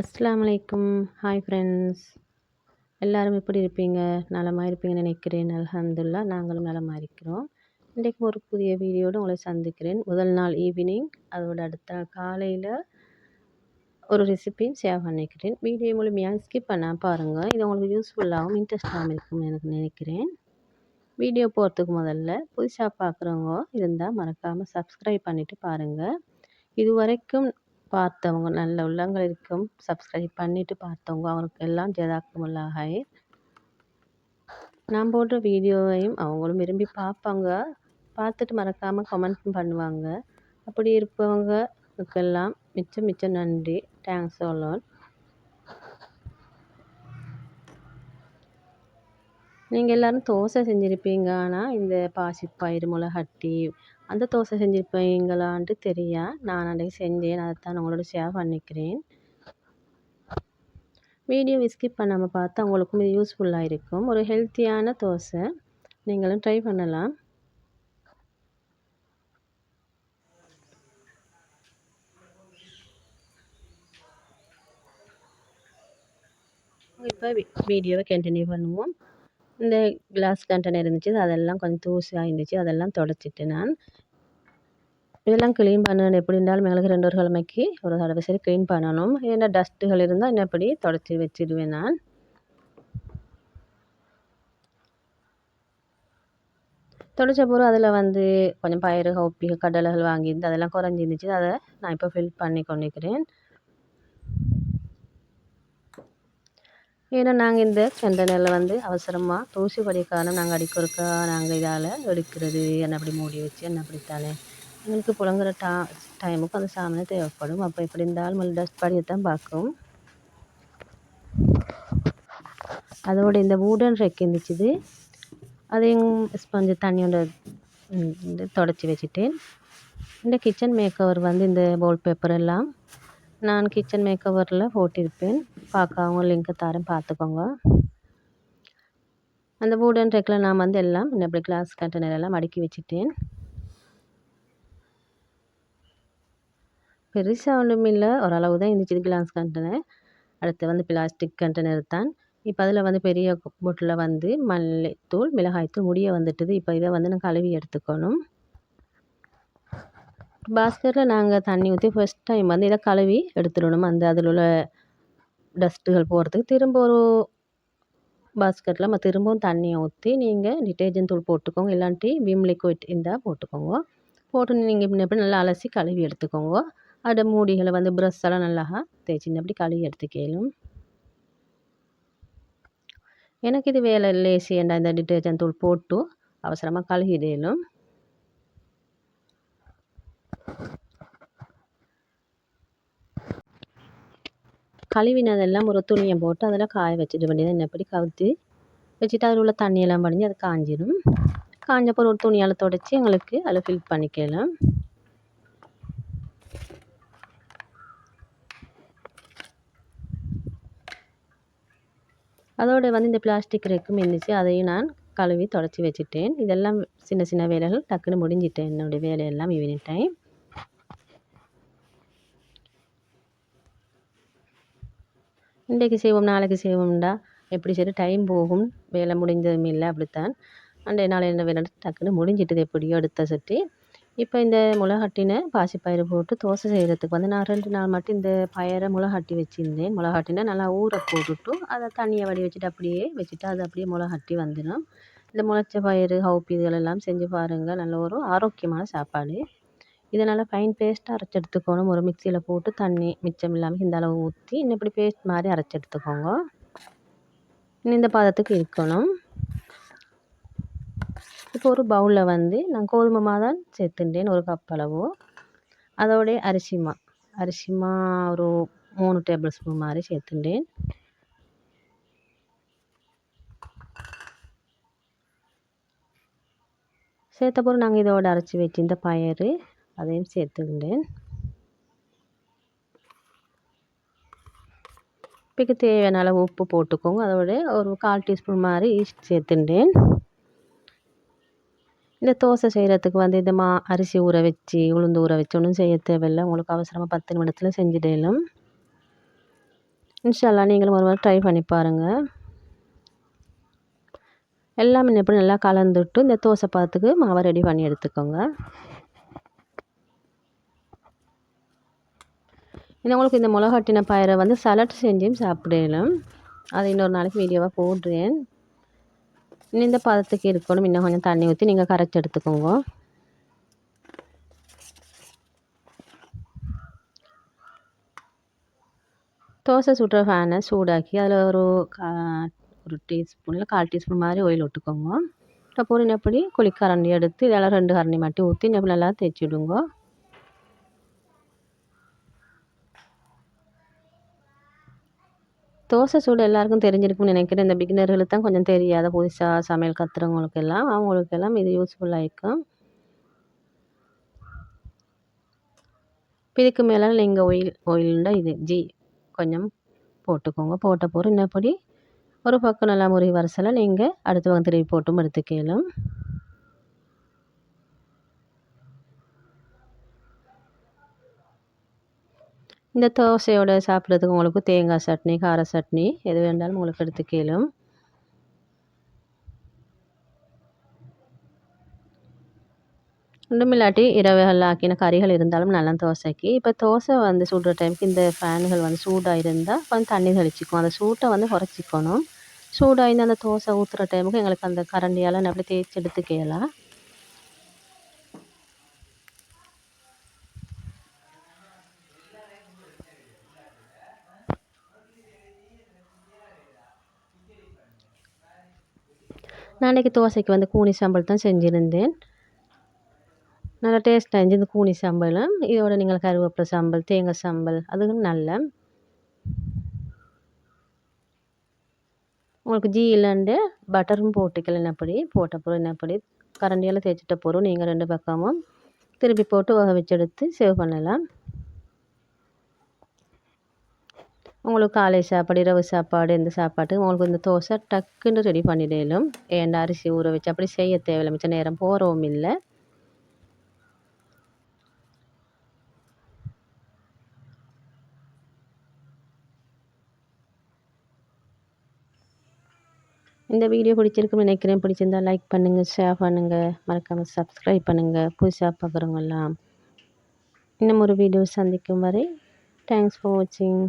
அஸ்லாமலைக்கும் hi friends எல்லோரும் எப்படி இருப்பீங்க? நலமாக இருப்பீங்கன்னு நினைக்கிறேன். அல்ஹம்துலில்லா நாங்களும் நலமாக இருக்கிறோம். இன்றைக்கு ஒரு புதிய வீடியோடு உங்களை சந்திக்கிறேன். முதல் நாள் ஈவினிங் அதோட அடுத்த நாள் காலையில் ஒரு ரெசிபியும் ஷேர் பண்ணிக்கிறேன். வீடியோ முழுமையாக ஸ்கிப் பண்ணால் பாருங்கள் இது உங்களுக்கு யூஸ்ஃபுல்லாகவும் இன்ட்ரெஸ்டாகவும் இருக்கும்னு எனக்கு நினைக்கிறேன். வீடியோ போகிறதுக்கு முதல்ல புதுசாக பார்க்குறவங்க இருந்தால் மறக்காமல் சப்ஸ்கிரைப் பண்ணிவிட்டு பாருங்கள் இது வரைக்கும் பார்த்தவங்க நல்ல உள்ளங்கள் இருக்கும். சப்ஸ்கிரைப் பண்ணிவிட்டு பார்த்தவங்க அவங்களுக்கு எல்லாம் ஜதாக்குமுல்லா நான் போடுற வீடியோவையும் அவங்களும் விரும்பி பார்ப்பாங்க. பார்த்துட்டு மறக்காமல் கமெண்ட் பண்ணுவாங்க. அப்படி இருப்பவங்களுக்கெல்லாம் மிச்சம் மிச்சம் நன்றி. தேங்க்ஸ் அலாட் நீங்கள் எல்லோரும் தோசை செஞ்சுருப்பீங்க. ஆனால் இந்த பாசிப்பயிறு மிளகட்டி அந்த தோசை செஞ்சுருப்பீங்களான்ட்டு தெரியா நான் அன்றைக்கி செஞ்சேன். அதைத்தான் உங்களோட ஷேர் பண்ணிக்கிறேன். வீடியோ ஸ்கிப் பண்ணாமல் பார்த்தா உங்களுக்கும் இது யூஸ்ஃபுல்லாக இருக்கும். ஒரு ஹெல்த்தியான தோசை. நீங்களும் ட்ரை பண்ணலாம். இப்போ வீடியோவை கண்டினியூ பண்ணுவோம். இந்த கிளாஸ் கண்டெய்னர் இருந்துச்சு. அதெல்லாம் கொஞ்சம் தூசியாக இருந்துச்சு. அதெல்லாம் தொடச்சிட்டு நான். இதெல்லாம் க்ளீன் பண்ணணும். எப்படி இருந்தாலும் எங்களுக்கு ரெண்டு ஒரு கிழமைக்கு ஒரு தடவை சரி க்ளீன் பண்ணணும். ஏன்னா டஸ்ட்டுகள் இருந்தால் என்ன எப்படி தொடச்சி வச்சிடுவேன் நான். தொடச்ச பிறகு அதில் வந்து கொஞ்சம் பயிறு கவுப்பி கடலைகள் வாங்கியிருந்து அதெல்லாம் குறைஞ்சிருந்துச்சு. அதை நான் இப்போ ஃபில் பண்ணி கொண்டிருக்கிறேன். ஏன்னா நாங்கள் இந்த கண்டெய்னரில் வந்து அவசரமாக தூசி படிய நாங்கள் அடிக்கொடுக்க நாங்கள் இதால் எடுக்கிறது. என்ன அப்படி மூடி வச்சு என்ன அப்படித்தானே. எங்களுக்கு புழங்குற டா டைமுக்கு அந்த சாமான் தேவைப்படும். அப்போ எப்படி இருந்தாலும் முதல்ல டஸ்ட் படியத்தான் பார்க்கும். அதோட இந்த வூடன் ரெக் இருந்துச்சுது. அதையும் ஸ்பஞ்சு தண்ணியோட தொடச்சி வச்சுட்டேன். இந்த கிச்சன் மேக்கவர் வந்து இந்த போல் பேப்பர் எல்லாம் நான் கிச்சன் மேக்கவரில் போட்டிருப்பேன். பார்க்காதவங்க லிங்க்கை தரேன் பார்த்துக்கோங்க. அந்த வூடன் ரெக்கில் நான் வந்து எல்லாம் இப்படி கிளாஸ் கண்டெய்னர் எல்லாம் அடுக்கி வச்சுட்டேன். பெருசாக ஒன்றும் இல்லை. ஓரளவு தான் இருந்துச்சு. கிளாஸ் கண்டெய்னர் அடுத்து வந்து பிளாஸ்டிக் கண்டெய்னர் தான். இப்போ அதில் வந்து பெரிய பொட்டில் வந்து மல்லித்தூள் மிளகாய்த்தூள் முடிய வந்துட்டுது. இப்போ இதை வந்து நான் கழுவி எடுத்துக்கணும். பாஸ்கெட்டில் நாங்கள் தண்ணி ஊற்றி ஃபஸ்ட் டைம் வந்து இதை கழுவி எடுத்துடணும். அந்த அதில் உள்ள டஸ்ட்டுகள் போகிறதுக்கு திரும்ப ஒரு பாஸ்கெட்டில் நம்ம திரும்பவும் தண்ணியை ஊற்றி நீங்கள் டிட்டர்ஜென்ட் தூள் போட்டுக்கோங்க. இல்லாட்டி விம் லிக்விட் இருந்தால் போட்டுக்கோங்க. போட்டு நீங்கள் எப்படி நல்லா அலசி கழுவி எடுத்துக்கோங்க. அதை மூடிகளை வந்து ப்ரஷ் எல்லாம் நல்லா தேய்ச்சி அப்படி கழுவி எடுத்துக்கலும் எனக்கு இது வேலை லேசியண்டா இந்த டிட்டர்ஜென்ட் தூள் போட்டு அவசரமாக கழுகிடலும் கழுவினதெல்லாம் ஒரு துணியை போட்டு அதில் காய வச்சுட்டு வேண்டியது என்னப்படி கவுத்து வச்சுட்டு அதில் உள்ள தண்ணியெல்லாம் படிஞ்சு அது காஞ்சிடும் காஞ்சப்போ ஒரு துணியால் தொடச்சி எங்களுக்கு அதில் ஃபில் பண்ணிக்கலாம் அதோட வந்து இந்த பிளாஸ்டிக் ரெக்கும் இருந்துச்சு. அதையும் நான் கழுவி தொடச்சி வச்சுட்டேன். இதெல்லாம் சின்ன சின்ன வேலைகள். டக்குன்னு முடிஞ்சிட்டேன் என்னுடைய வேலையெல்லாம் ஈவினிங் டைம் இன்றைக்கு செய்வோம் நாளைக்கு செய்வோம்டா. எப்படி சரி டைம் போகும். வேலை முடிஞ்சதும் இல்லை அப்படித்தான். அன்றைய நாள் என்ன வேலை டக்குன்னு முடிஞ்சிட்டது எப்படியோ எடுத்த சட்டி. இப்போ இந்த மிளகாட்டின பாசிப்பயிறு போட்டு தோசை செய்கிறதுக்கு வந்து நான் ரெண்டு நாள் மட்டும் இந்த பயிரை மிளகாட்டி வச்சுருந்தேன். மிளகாட்டினா நல்லா ஊற போட்டுட்டு அதை தண்ணியை வடி வச்சுட்டு அப்படியே வச்சுட்டு அது அப்படியே மிளகாட்டி வந்துடும். இந்த முளைச்ச பயிறு ஹவுப்பி இதுகளெல்லாம் செஞ்சு பாருங்கள் நல்ல ஒரு ஆரோக்கியமான சாப்பாடு. இதை நல்லா ஃபைன் பேஸ்ட்டாக அரைச்சி எடுத்துக்கணும். ஒரு மிக்சியில் போட்டு தண்ணி மிச்சம் இல்லாமல் இந்த அளவு ஊற்றி இன்னும் இப்படி பேஸ்ட் மாதிரி அரைச்சி எடுத்துக்கோங்க. இன்னும் இந்த பதத்துக்கு இருக்கணும் இப்போ ஒரு பவுலில் வந்து நான் கோதுமை மாவு தான் சேர்த்துட்டேன் ஒரு கப் அளவு. அதோடைய அரிசிமா அரிசிமா ஒரு மூணு டேபிள் ஸ்பூன் மாதிரி சேர்த்துட்டேன் சேர்த்த பிறகு நாங்கள் இதோட அரைச்சி வச்சிருந்த பயறு அதையும் சேர்த்துக்கிட்டேன் இப்போக்கு தேவையான அளவு உப்பு போட்டுக்கோங்க அதோட ஒரு கால் டீஸ்பூன் மாதிரி ஈஸ்ட் சேர்த்துட்டேன் இந்த தோசை செய்கிறதுக்கு வந்து இந்த மா அரிசி ஊற வச்சு உளுந்து ஊற வச்சு ஒன்றும் செய்ய தேவையில்லை. உங்களுக்கு அவசரமாக பத்து நிமிடத்தில் செஞ்சுடலாம். இன்ஷால்லாம் நீங்களும் ஒரு முறை ட்ரை பண்ணி பாருங்கள் எல்லாமே எப்படி நல்லா கலந்துட்டு இந்த தோசை பாத்துக்கு மாவை ரெடி பண்ணி எடுத்துக்கோங்க. இன்னும் உங்களுக்கு இந்த மிளகாட்டின பயிரை வந்து சலட் செஞ்சும் சாப்பிடலாம். அதை இன்னொரு நாளைக்கு வீடியோவாக போடுறேன். இன்னும் இந்த பதத்துக்கு இருக்கணும். இன்னும் கொஞ்சம் தண்ணி ஊற்றி நீங்கள் கரைச்சி எடுத்துக்கோங்க. தோசை சுடுற ஃபேனை சூடாக்கி அதில் ஒரு ஒரு டீஸ்பூனில் கால் டீஸ்பூன் மாதிரி ஆயில் விட்டுக்கோங்க. அப்புறம் என்னப்படி குழிக்கரண்டி எடுத்து இதெல்லாம் ரெண்டு கரண்டி மட்டும் ஊற்றி இன்னும் நல்லா தேய்ச்சி விடுங்க. தோசை சூடு எல்லாருக்கும் தெரிஞ்சிருக்கும்னு நினைக்கிறேன். இந்த பிகினர்களுக்கு தான் கொஞ்சம் தெரியாத புதுசாக சமையல் கற்றுறவங்களுக்கு எல்லாம் அவங்களுக்கு எல்லாம் இது யூஸ்ஃபுல்லாக இருக்கும் இதுக்கு மேலே நீங்கள் ஒயில் ஒயில்ண்டா இது ஜி கொஞ்சம் போட்டுக்கோங்க. போட்ட போகிற என்னப்படி ஒரு பக்கம் நல்லா முறி வரிசையில் நீங்கள் அடுத்த பக்கம் திருப்பி போட்டும் எடுத்துக்கலாம். இந்த தோசையோட சாப்பிட்றதுக்கு உங்களுக்கு தேங்காய் சட்னி கார சட்னி எது வேண்டாலும் உங்களுக்கு எடுத்துக்கலும் ஒன்றுமில்லாட்டி இரவுகள் ஆக்கின கறிகள் இருந்தாலும் நல்லா தோசைக்கு. இப்போ தோசை வந்து சுடுற டைமுக்கு இந்த ஃபேன்கள் வந்து சூடாக இருந்தால் கொஞ்சம் தண்ணி தெளிச்சிக்கும். அந்த சூட்டை வந்து குறைச்சிக்கணும். சூடாக இருந்து அந்த தோசை ஊற்றுற டைமுக்கு எங்களுக்கு அந்த கரண்டியால் அப்படி தேய்ச்சி எடுத்துக்கலாம் நான் தோசைக்கு வந்து கூனி சாம்பல் தான் செஞ்சுருந்தேன். நல்லா டேஸ்ட்டாக இருந்துச்சு இந்த கூனி சாம்பலும். இதோட நீங்கள் கருவேப்பிலை சாம்பல் தேங்காய் சாம்பல் அதுவும் நல்ல. உங்களுக்கு ஜீ இல்லைண்டு பட்டரும் போட்டுக்கலாம் என்னப்படி போட்ட பிறகு என்னப்படி கரண்டியால் தேய்ச்சிட்ட பிறகு நீங்கள் ரெண்டு பக்கமும் திருப்பி போட்டு உக வச்சு எடுத்து சேவ் பண்ணலாம். உங்களுக்கு காலை சாப்பாடு இரவு சாப்பாடு இந்த சாப்பாட்டு உங்களுக்கு இந்த தோசை டக்குன்னு ரெடி பண்ணிடலும் ஏன்டா அரிசி ஊற வச்சு அப்படி செய்ய தேவையில்லை மிச்சம் நேரம் போகிறவும் இல்லை. இந்த வீடியோ பிடிச்சிருக்குன்னு நினைக்கிறேன். பிடிச்சிருந்தா லைக் பண்ணுங்கள் ஷேர் பண்ணுங்கள் மறக்காமல் சப்ஸ்கிரைப் பண்ணுங்கள் புதுசாக பார்க்குறவங்கெல்லாம் இன்னும் ஒரு வீடியோ சந்திக்கும் வரை தேங்க்ஸ் ஃபார் வாட்சிங்